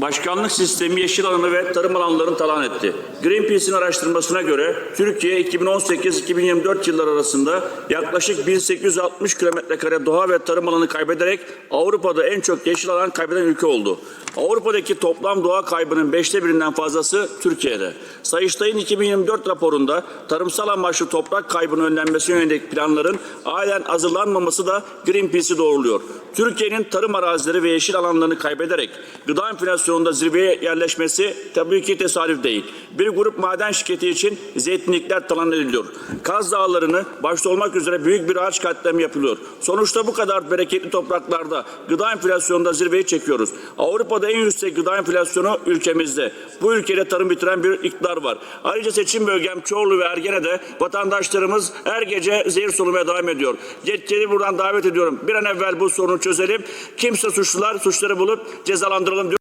Başkanlık sistemi yeşil alanı ve tarım alanlarını talan etti. Greenpeace'in araştırmasına göre Türkiye 2018-2024 yılları arasında yaklaşık 1860 kilometre kare doğa ve tarım alanı kaybederek Avrupa'da en çok yeşil alan kaybeden ülke oldu. Avrupa'daki toplam doğa kaybının beşte birinden fazlası Türkiye'de. Sayıştay'ın 2024 raporunda tarımsal amaçlı toprak kaybının önlenmesi yönelik planların halen hazırlanmaması da Greenpeace'i doğruluyor. Türkiye'nin tarım arazileri ve yeşil alanlarını kaybederek gıda enflasyonunda zirveye yerleşmesi tabii ki tesadüf değil. Bir grup maden şirketi için zeytinlikler talan ediliyor. Kaz Dağları'nı başta olmak üzere büyük bir ağaç katliamı yapılıyor. Sonuçta bu kadar bereketli topraklarda gıda enflasyonunda zirveyi çekiyoruz. Avrupa'da en yüksek gıda enflasyonu ülkemizde. Bu ülkede tarım bitiren bir iktidar var. Ayrıca seçim bölgem Çorlu ve Ergene'de vatandaşlarımız her gece zehir solumaya devam ediyor. Yetkili buradan davet ediyorum. Bir an evvel bu sorunu çözelim. Kimse suçlular suçları bulup cezalandıralım diyor.